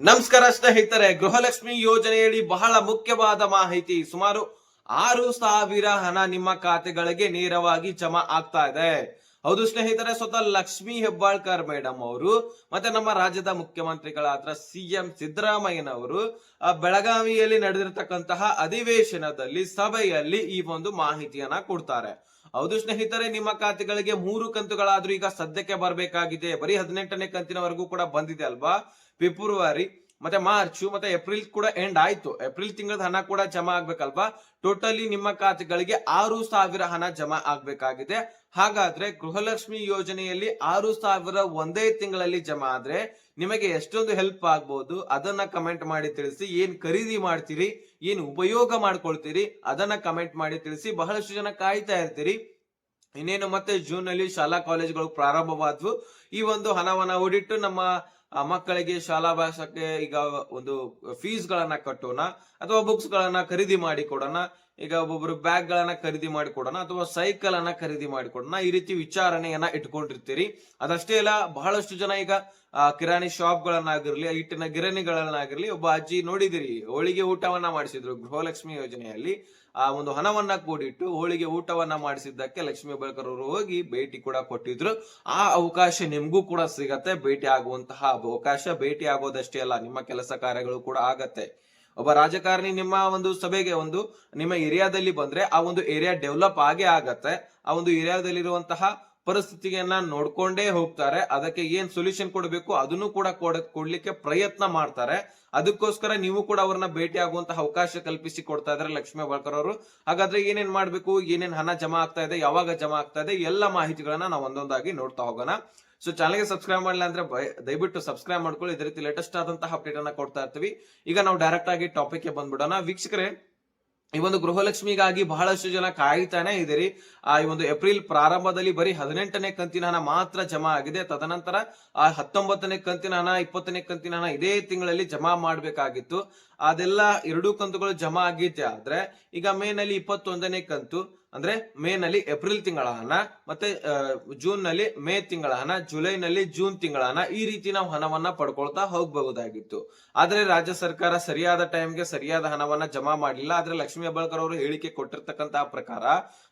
ನಮಸ್ಕಾರ ಸ್ನೇಹಿತರೆ ಗೃಹಲಕ್ಷ್ಮಿ ಯೋಜನೆಯಡಿ ಬಹಳ ಮುಖ್ಯವಾದ ಮಾಹಿತಿ. ಸುಮಾರು ಆರು ಸಾವಿರ ಹಣ ನಿಮ್ಮ ಖಾತೆಗಳಿಗೆ ನೇರವಾಗಿ ಜಮಾ ಆಗ್ತಾ ಇದೆ. ಹೌದು ಸ್ನೇಹಿತರೆ ಸ್ವತಃ ಲಕ್ಷ್ಮಿ ಹೆಬ್ಬಾಳ್ಕರ್ ಮೇಡಮ್ ಅವರು ಮತ್ತೆ ನಮ್ಮ ರಾಜ್ಯದ ಮುಖ್ಯಮಂತ್ರಿಗಳಾದ ಸಿಎಂ ಸಿದ್ದರಾಮಯ್ಯನವರು ಆ, ಬೆಳಗಾವಿಯಲ್ಲಿ ನಡೆದಿರತಕ್ಕಂತಹ ಅಧಿವೇಶನದಲ್ಲಿ ಸಭೆಯಲ್ಲಿ ಈ ಒಂದು ಮಾಹಿತಿಯನ್ನ ಕೊಡ್ತಾರೆ. ಹೌದು ಸ್ನೇಹಿತರೆ ನಿಮ್ಮ ಖಾತೆಗಳಿಗೆ ಮೂರು ಕಂತುಗಳಾದ್ರೂ ಈಗ ಸದ್ಯಕ್ಕೆ ಬರಬೇಕಾಗಿದೆ. ಬರೀ ಹದಿನೆಂಟನೇ ಕಂತಿನವರೆಗೂ ಕೂಡ ಬಂದಿದೆ ಅಲ್ವಾ? ಫೆಬ್ರವರಿ, ಮತ್ತೆ ಮಾರ್ಚ್, ಮತ್ತೆ ಏಪ್ರಿಲ್ ಕೂಡ ಎಂಡ್ ಆಯ್ತು. ಏಪ್ರಿಲ್ ತಿಂಗಳದ ಹಣ ಕೂಡ ಜಮಾ ಆಗ್ಬೇಕಲ್ವಾ? ಟೋಟಲಿ ನಿಮ್ಮ ಖಾತೆಗಳಿಗೆ ಆರು ಸಾವಿರ ಹಣ ಜಮಾ ಆಗ್ಬೇಕಾಗಿದೆ. ಹಾಗಾದ್ರೆ ಗೃಹಲಕ್ಷ್ಮಿ ಯೋಜನೆಯಲ್ಲಿ ಆರು ಸಾವಿರ ಒಂದೇ ತಿಂಗಳಲ್ಲಿ ಜಮಾ ಆದ್ರೆ ನಿಮಗೆ ಎಷ್ಟೊಂದು ಹೆಲ್ಪ್ ಆಗ್ಬಹುದು ಅದನ್ನ ಕಮೆಂಟ್ ಮಾಡಿ ತಿಳಿಸಿ. ಏನ್ ಖರೀದಿ ಮಾಡ್ತೀರಿ? ಏನ್ ಉಪಯೋಗ ಮಾಡ್ಕೊಳ್ತೀರಿ? ಅದನ್ನ ಕಮೆಂಟ್ ಮಾಡಿ ತಿಳಿಸಿ. ಬಹಳಷ್ಟು ಜನ ಕಾಯ್ತಾ ಇರ್ತೀರಿ. ಇನ್ನೇನು ಮತ್ತೆ ಜೂನ್ ಅಲ್ಲಿ ಶಾಲಾ ಕಾಲೇಜುಗಳು ಪ್ರಾರಂಭವಾದ್ವು. ಈ ಒಂದು ಹಣವನ್ನ ಓಡಿಟ್ಟು ನಮ್ಮ ಮಕ್ಕಳಿಗೆ ಶಾಲಾ ಭಾಷಕ್ಕೆ ಈಗ ಒಂದು ಫೀಸ್ ಗಳನ್ನ ಕಟ್ಟೋಣ ಅಥವಾ ಬುಕ್ಸ್ ಗಳನ್ನ ಖರೀದಿ ಮಾಡಿ ಕೊಡೋಣ ಈಗ ಒಬ್ಬೊಬ್ರು ಬ್ಯಾಗ್ ಗಳನ್ನ ಖರೀದಿ ಮಾಡಿ ಕೊಡೋಣ ಅಥವಾ ಸೈಕಲ್ ಅನ್ನ ಖರೀದಿ ಮಾಡಿ ಕೊಡೋಣ. ಈ ರೀತಿ ವಿಚಾರಣೆಯನ್ನ ಇಟ್ಕೊಂಡಿರ್ತೀರಿ. ಅದಷ್ಟೇ ಅಲ್ಲ ಬಹಳಷ್ಟು ಜನ ಈಗ ಆ, ಕಿರಾಣಿ ಶಾಪ್ ಗಳನ್ನಾಗಿರ್ಲಿ ಹಿಟ್ಟಿನ ಗಿರಣಿಗಳನ್ನಾಗಿರ್ಲಿ ಒಬ್ಬ ಅಜ್ಜಿ ನೋಡಿದಿರಿ ಹೋಳಿಗೆ ಊಟವನ್ನ ಮಾಡಿಸಿದ್ರು ಗೃಹಲಕ್ಷ್ಮಿ ಯೋಜನೆಯಲ್ಲಿ. ಆ ಒಂದು ಹಣವನ್ನ ಕೂಡಿಟ್ಟು ಹೋಳಿಗೆ ಊಟವನ್ನ ಮಾಡಿಸಿದ್ದಕ್ಕೆ ಲಕ್ಷ್ಮೀ ಬೆಳಕರ್ ಅವರು ಹೋಗಿ ಭೇಟಿ ಕೂಡ ಕೊಟ್ಟಿದ್ರು. ಆ ಅವಕಾಶ ನಿಮ್ಗೂ ಕೂಡ ಸಿಗತ್ತೆ. ಭೇಟಿ ಆಗುವಂತಹ ಅವಕಾಶ ಭೇಟಿ ಆಗೋದಷ್ಟೇ ಅಲ್ಲ, ನಿಮ್ಮ ಕೆಲಸ ಕಾರ್ಯಗಳು ಕೂಡ ಆಗತ್ತೆ. ಒಬ್ಬ ರಾಜಕಾರಣಿ ನಿಮ್ಮ ಒಂದು ಸಭೆಗೆ ಒಂದು ನಿಮ್ಮ ಏರಿಯಾದಲ್ಲಿ ಬಂದ್ರೆ ಆ ಒಂದು ಏರಿಯಾ ಡೆವಲಪ್ ಆಗೇ ಆಗತ್ತೆ. ಆ ಒಂದು ಏರಿಯಾದಲ್ಲಿರುವಂತಹ ಪರಿಸ್ಥಿತಿಯನ್ನ ನೋಡ್ಕೊಂಡೇ ಹೋಗ್ತಾರೆ. ಅದಕ್ಕೆ ಏನ್ ಸೊಲ್ಯೂಷನ್ ಕೊಡಬೇಕು ಅದನ್ನು ಕೂಡ ಕೊಡ ಕೊಡ್ಲಿಕ್ಕೆ ಪ್ರಯತ್ನ ಮಾಡ್ತಾರೆ. ಅದಕ್ಕೋಸ್ಕರ ನೀವು ಕೂಡ ಅವ್ರನ್ನ ಭೇಟಿ ಆಗುವಂತಹ ಅವಕಾಶ ಕಲ್ಪಿಸಿ ಕೊಡ್ತಾ ಇದಾರೆ ಲಕ್ಷ್ಮೀ ಬಾಳ್ಕರ್ ಅವರು. ಹಾಗಾದ್ರೆ ಏನೇನ್ ಮಾಡ್ಬೇಕು, ಏನೇನ್ ಹಣ ಜಮಾ ಆಗ್ತಾ ಇದೆ, ಯಾವಾಗ ಜಮಾ ಆಗ್ತಾ ಇದೆ, ಎಲ್ಲ ಮಾಹಿತಿಗಳನ್ನ ನಾವು ಒಂದೊಂದಾಗಿ ನೋಡ್ತಾ ಹೋಗೋಣ. ಸೊ ಚಾನಲ್ಗೆ ಸಬ್ಸ್ಕ್ರೈಬ್ ಮಾಡಲಿಲ್ಲ ಅಂದ್ರೆ ದಯವಿಟ್ಟು ಸಬ್ಸ್ಕ್ರೈಬ್ ಮಾಡ್ಕೊಳ್ಳಿ. ಇದೇ ರೀತಿ ಲೇಟೆಸ್ಟ್ ಆದಂತಹ ಅಪ್ಡೇಟ್ ಅನ್ನ ಕೊಡ್ತಾ ಇರ್ತೀವಿ. ಈಗ ನಾವು ಡೈರೆಕ್ಟ್ ಆಗಿ ಟಾಪಿಕ್ಗೆ ಬಂದ್ಬಿಡೋಣ. ವೀಕ್ಷಕರೇ ಈ ಒಂದು ಗೃಹಲಕ್ಷ್ಮಿಗಾಗಿ ಬಹಳಷ್ಟು ಜನ ಕಾಯ್ತಾನೆ ಇದ್ದೀರಿ. ಆ, ಈ ಒಂದು ಏಪ್ರಿಲ್ ಪ್ರಾರಂಭದಲ್ಲಿ ಬರೀ ಹದಿನೆಂಟನೇ ಕಂತಿನ ಹಣ ಮಾತ್ರ ಜಮಾ ಆಗಿದೆ. ತದನಂತರ ಆ ಹತ್ತೊಂಬತ್ತನೇ ಕಂತಿನ ಹಣ ಇಪ್ಪತ್ತನೇ ಕಂತಿನ ಹಣ ಇದೇ ತಿಂಗಳಲ್ಲಿ ಜಮಾ ಮಾಡಬೇಕಾಗಿತ್ತು. ಅದೆಲ್ಲ ಎರಡೂ ಕಂತುಗಳು ಜಮಾ ಆಗಿದ್ದೆ ಆದ್ರೆ ಈಗ ಮೇನಲ್ಲಿ ಇಪ್ಪತ್ತೊಂದನೇ ಕಂತು. ಅಂದ್ರೆ ಮೇ ನಲ್ಲಿ ಏಪ್ರಿಲ್ ತಿಂಗಳ ಹಣ ಮತ್ತೆ ಜೂನ್ನಲ್ಲಿ ಮೇ ತಿಂಗಳ ಹಣ ಜುಲೈ ನಲ್ಲಿ ಜೂನ್ ತಿಂಗಳ ಹಣ ಈ ರೀತಿ ನಾವು ಹಣವನ್ನ ಪಡ್ಕೊಳ್ತಾ ಹೋಗಬಹುದಾಗಿತ್ತು. ಆದ್ರೆ ರಾಜ್ಯ ಸರ್ಕಾರ ಸರಿಯಾದ ಟೈಮ್ಗೆ ಸರಿಯಾದ ಹಣವನ್ನ ಜಮಾ ಮಾಡಲಿಲ್ಲ. ಆದ್ರೆ ಲಕ್ಷ್ಮೀ ಹೆಬ್ಬಾಳ್ಕರ್ ಅವರು ಹೇಳಿಕೆ ಕೊಟ್ಟಿರ್ತಕ್ಕಂತಹ ಪ್ರಕಾರ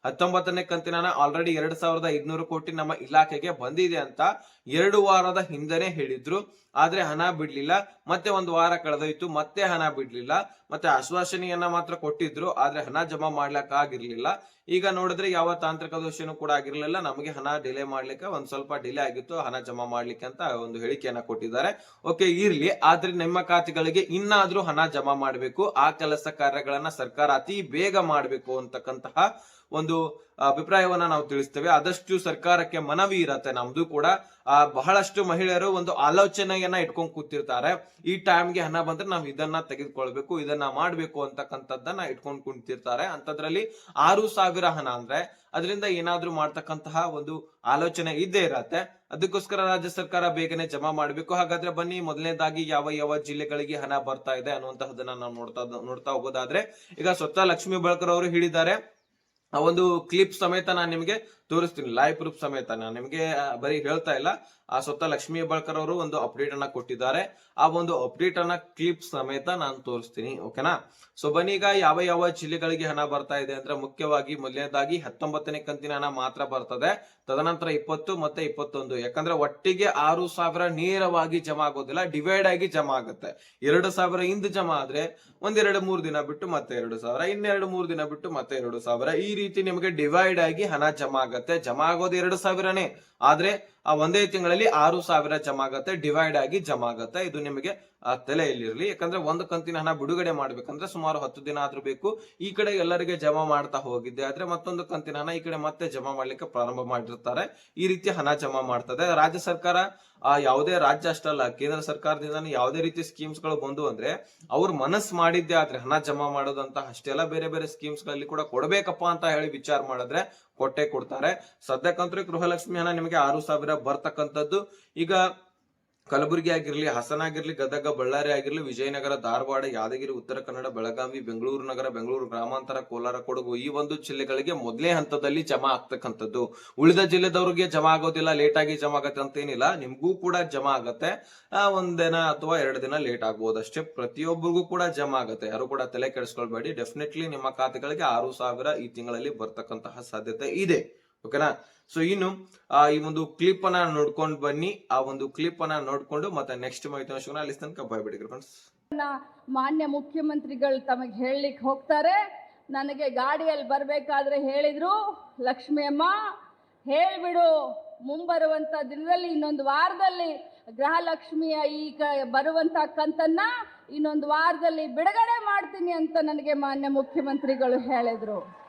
ಹತ್ತೊಂಬತ್ತನೇ ಕಂತಿನ ಆಲ್ರೆಡಿ ಎರಡ್ ಸಾವಿರದ ಇನ್ನೂರು ಕೋಟಿ ನಮ್ಮ ಇಲಾಖೆಗೆ ಬಂದಿದೆ ಅಂತ ಎರಡು ವಾರದ ಹಿಂದೆನೆ ಹೇಳಿದ್ರು. ಆದ್ರೆ ಹಣ ಬಿಡ್ಲಿಲ್ಲ. ಮತ್ತೆ ಒಂದು ವಾರ ಕಳೆದೋಯ್ತು. ಮತ್ತೆ ಹಣ ಬಿಡ್ಲಿಲ್ಲ. ಮತ್ತೆ ಆಶ್ವಾಸನೆಯನ್ನ ಮಾತ್ರ ಕೊಟ್ಟಿದ್ರು. ಆದ್ರೆ ಹಣ ಜಮಾ ಮಾಡ್ಲಕ್ ಆಗಿರ್ಲಿಲ್ಲ. ಈಗ ನೋಡಿದ್ರೆ ಯಾವ ತಾಂತ್ರಿಕ ದೋಷನೂ ಕೂಡ ಆಗಿರ್ಲಿಲ್ಲ. ನಮಗೆ ಹಣ ಡಿಲೇ ಮಾಡ್ಲಿಕ್ಕೆ ಒಂದ್ ಸ್ವಲ್ಪ ಡಿಲೇ ಆಗಿತ್ತು. ಹಣ ಜಮಾ ಮಾಡ್ಲಿಕ್ಕೆ ಅಂತ ಒಂದು ಹೇಳಿಕೆಯನ್ನ ಕೊಟ್ಟಿದ್ದಾರೆ. ಓಕೆ ಇರ್ಲಿ. ಆದ್ರೆ ನಿಮ್ಮ ಖಾತೆಗಳಿಗೆ ಇನ್ನಾದ್ರೂ ಹಣ ಜಮಾ ಮಾಡಬೇಕು. ಆ ಕೆಲಸ ಕಾರ್ಯಗಳನ್ನ ಸರ್ಕಾರ ಅತಿ ಬೇಗ ಮಾಡಬೇಕು ಅಂತಕ್ಕಂತಹ ಒಂದು ಅಭಿಪ್ರಾಯವನ್ನ ನಾವು ತಿಳಿಸ್ತೇವೆ. ಆದಷ್ಟು ಸರ್ಕಾರಕ್ಕೆ ಮನವಿ ಇರತ್ತೆ ನಮ್ದು ಕೂಡ. ಬಹಳಷ್ಟು ಮಹಿಳೆಯರು ಒಂದು ಆಲೋಚನೆಯನ್ನ ಇಟ್ಕೊಂಡ್ ಕೂತಿರ್ತಾರೆ. ಈ ಟೈಮ್ಗೆ ಹಣ ಬಂದ್ರೆ ನಾವು ಇದನ್ನ ತೆಗೆದುಕೊಳ್ಬೇಕು, ಇದನ್ನ ಮಾಡ್ಬೇಕು ಅಂತಕ್ಕಂಥದ್ದನ್ನ ಇಟ್ಕೊಂಡ್ ಕುಂತಿರ್ತಾರೆ. ಅಂತದ್ರಲ್ಲಿ ಆರು ಸಾವಿರ ಹಣ ಅಂದ್ರೆ ಅದರಿಂದ ಏನಾದ್ರೂ ಮಾಡ್ತಕ್ಕಂತಹ ಒಂದು ಆಲೋಚನೆ ಇದ್ದೇ ಇರತ್ತೆ. ಅದಕ್ಕೋಸ್ಕರ ರಾಜ್ಯ ಸರ್ಕಾರ ಬೇಗನೆ ಜಮಾ ಮಾಡಬೇಕು. ಹಾಗಾದ್ರೆ ಬನ್ನಿ, ಮೊದಲನೇದಾಗಿ ಯಾವ ಯಾವ ಜಿಲ್ಲೆಗಳಿಗೆ ಹಣ ಬರ್ತಾ ಇದೆ ಅನ್ನುವಂತಹದನ್ನ ನಾವು ನೋಡ್ತಾ ನೋಡ್ತಾ ಹೋಗೋದಾದ್ರೆ, ಈಗ ಸ್ವತಃ ಲಕ್ಷ್ಮೀ ಬಳಕರ್ ಅವರು ಹೇಳಿದ್ದಾರೆ. ಆ ಒಂದು ಕ್ಲಿಪ್ ಸಮೇತ ನಾನು ನಿಮಗೆ ತೋರಿಸ್ತೀನಿ. ಲೈವ್ ಪ್ರೂಫ್ ಸಮೇತ ನಾನು ನಿಮಗೆ ಬರೀ ಹೇಳ್ತಾ ಇಲ್ಲ. ಆ ಸ್ವತಃ ಲಕ್ಷ್ಮೀ ಹೆಬ್ಬಾಳ್ಕರ್ ಅವರು ಒಂದು ಅಪ್ಡೇಟ್ ಅನ್ನ ಕೊಟ್ಟಿದ್ದಾರೆ. ಆ ಒಂದು ಅಪ್ಡೇಟ್ ಅನ್ನ ಕ್ಲಿಪ್ ಸಮೇತ ನಾನು ತೋರಿಸ್ತೀನಿ ಓಕೆನಾ ಸೊ ಬನ್ನಿ ಯಾವ ಯಾವ ಜಿಲ್ಲೆಗಳಿಗೆ ಹಣ ಬರ್ತಾ ಇದೆ ಅಂದ್ರೆ ಮುಖ್ಯವಾಗಿ ಮೊದಲನೇದಾಗಿ ಹತ್ತೊಂಬತ್ತನೇ ಕಂತಿನ ಹಣ ಮಾತ್ರ ಬರ್ತದೆ. ತದನಂತರ ಇಪ್ಪತ್ತು ಮತ್ತೆ ಇಪ್ಪತ್ತೊಂದು. ಯಾಕಂದ್ರೆ ಒಟ್ಟಿಗೆ ಆರು ಸಾವಿರ ನೇರವಾಗಿ ಜಮಾ ಆಗೋದಿಲ್ಲ ಡಿವೈಡ್ ಆಗಿ ಜಮಾ ಆಗುತ್ತೆ. ಎರಡು ಸಾವಿರ ಇಂದು ಜಮಾ ಆದ್ರೆ ಒಂದೆರಡು ಮೂರು ದಿನ ಬಿಟ್ಟು ಮತ್ತೆ ಎರಡು ಸಾವಿರ, ಇನ್ನೆರಡು ಮೂರು ದಿನ ಬಿಟ್ಟು ಮತ್ತೆ ಎರಡು ಸಾವಿರ. ಈ ರೀತಿ ನಿಮಗೆ ಡಿವೈಡ್ ಆಗಿ ಹಣ ಜಮಾ ಆಗತ್ತೆ. ಜಮಾ ಆಗೋದು ಎರಡು ಸಾವಿರನೇ. ಆದ್ರೆ ಆ ಒಂದೇ ತಿಂಗಳಲ್ಲಿ ಆರು ಸಾವಿರ ಜಮಾ ಆಗತ್ತೆ ಡಿವೈಡ್ ಆಗಿ ಜಮಾ ಆಗತ್ತೆ ಇದು ನಿಮಗೆ ತಲೆಯಲ್ಲಿರಲಿ. ಯಾಕಂದ್ರೆ ಒಂದು ಕಂತಿನ ಹಣ ಬಿಡುಗಡೆ ಮಾಡ್ಬೇಕಂದ್ರೆ ಸುಮಾರು ಹತ್ತು ದಿನ ಆದ್ರೂ ಬೇಕು. ಈ ಕಡೆ ಎಲ್ಲರಿಗೆ ಜಮಾ ಮಾಡ್ತಾ ಹೋಗಿದ್ದೆ. ಆದ್ರೆ ಮತ್ತೊಂದು ಕಂತಿನ ಹಣ ಈ ಕಡೆ ಮತ್ತೆ ಜಮಾ ಮಾಡ್ಲಿಕ್ಕೆ ಪ್ರಾರಂಭ ಮಾಡಿರ್ತಾರೆ. ಈ ರೀತಿ ಹಣ ಜಮಾ ಮಾಡ್ತದೆ. ರಾಜ್ಯ ಸರ್ಕಾರ, ಆ, ಯಾವುದೇ ರಾಜ್ಯ ಅಷ್ಟಲ್ಲ, ಕೇಂದ್ರ ಸರ್ಕಾರದಿಂದ ಯಾವುದೇ ರೀತಿ ಸ್ಕೀಮ್ಸ್ಗಳು ಬಂದು ಅಂದ್ರೆ ಅವ್ರು ಮನಸ್ ಮಾಡಿದ್ದೆ ಆದ್ರೆ ಹಣ ಜಮಾ ಮಾಡೋದಂತ ಅಷ್ಟೆಲ್ಲ ಬೇರೆ ಬೇರೆ ಸ್ಕೀಮ್ಸ್ಗಳಲ್ಲಿ ಕೂಡ ಕೊಡ್ಬೇಕಪ್ಪ ಅಂತ ಹೇಳಿ ವಿಚಾರ ಮಾಡಿದ್ರೆ ಕೊಟ್ಟೆ ಕೊಡ್ತಾರೆ. ಸದ್ಯಕ್ಕಂತೂ ಗೃಹಲಕ್ಷ್ಮಿ ಹಣ ನಿಮಗೆ ಆರು ಸಾವಿರ ಬರ್ತಕ್ಕಂಥದ್ದು. ಈಗ ಕಲಬುರಗಿ ಆಗಿರ್ಲಿ ಹಾಸನ ಆಗಿರಲಿ ಗದಗ ಬಳ್ಳಾರಿ ಆಗಿರ್ಲಿ ವಿಜಯನಗರ ಧಾರವಾಡ ಯಾದಗಿರಿ ಉತ್ತರ ಕನ್ನಡ ಬೆಳಗಾವಿ ಬೆಂಗಳೂರು ನಗರ ಬೆಂಗಳೂರು ಗ್ರಾಮಾಂತರ ಕೋಲಾರ ಕೊಡಗು ಈ ಒಂದು ಜಿಲ್ಲೆಗಳಿಗೆ ಮೊದಲೇ ಹಂತದಲ್ಲಿ ಜಮಾ ಆಗ್ತಕ್ಕಂಥದ್ದು. ಉಳಿದ ಜಿಲ್ಲೆದವ್ರಿಗೆ ಜಮಾ ಆಗೋದಿಲ್ಲ ಲೇಟ್ ಆಗಿ ಜಮಾ ಆಗತ್ತೆ ಅಂತ ಏನಿಲ್ಲ ನಿಮ್ಗೂ ಕೂಡ ಜಮಾ ಆಗತ್ತೆ. ಆ, ಒಂದ್ ದಿನ ಅಥವಾ ಎರಡು ದಿನ ಲೇಟ್ ಆಗ್ಬೋದು ಅಷ್ಟೇ. ಪ್ರತಿಯೊಬ್ಬರಿಗೂ ಕೂಡ ಜಮಾ ಆಗತ್ತೆ. ಯಾರು ಕೂಡ ತಲೆ ಕೆಡಿಸ್ಕೊಳ್ಬೇಡಿ. ಡೆಫಿನೆಟ್ಲಿ ನಿಮ್ಮ ಖಾತೆಗಳಿಗೆ ಆರು ಸಾವಿರ ಈ ತಿಂಗಳಲ್ಲಿ ಬರ್ತಕ್ಕಂತಹ ಸಾಧ್ಯತೆ ಇದೆ. ಓಕೆನಾ? ಸೊ ಇನ್ನು ಈ ಒಂದು ಕ್ಲಿಪ್ ಅನ್ನ ನೋಡ್ಕೊಂಡು ಬನ್ನಿ. ಆ ಒಂದು ಕ್ಲಿಪ್ ಅನ್ನ ನೋಡ್ಕೊಂಡು ಮತ್ತೆ ನೆಕ್ಸ್ಟ್ ಮಾಹಿತಿ ಅಲ್ಲಿ ತನಕ ಬಾಯ್ಬಿಡಿ ಫ್ರೆಂಡ್ಸ್ ಮಾನ್ಯ ಮುಖ್ಯಮಂತ್ರಿಗಳು ತಮಗೆ ಹೇಳಲಿಕ್ಕೆ ಹೋಗ್ತಾರೆ. ನನಗೆ ಗಾಡಿಯಲ್ಲಿ ಬರಬೇಕಾದ್ರೆ ಹೇಳಿದ್ರು, ಲಕ್ಷ್ಮಿ ಅಮ್ಮ, ಹೇಳಿಬಿಡು. ಮುಂಬರುವಂತ ದಿನದಲ್ಲಿ, ಇನ್ನೊಂದು ವಾರದಲ್ಲಿ ಗೃಹಲಕ್ಷ್ಮಿಯ ಈ ಕ, ಬರುವಂತ ಕಂತನ್ನ ಇನ್ನೊಂದು ವಾರದಲ್ಲಿ ಬಿಡುಗಡೆ ಮಾಡ್ತೀನಿ ಅಂತ ನನಗೆ ಮಾನ್ಯ ಮುಖ್ಯಮಂತ್ರಿಗಳು ಹೇಳಿದ್ರು.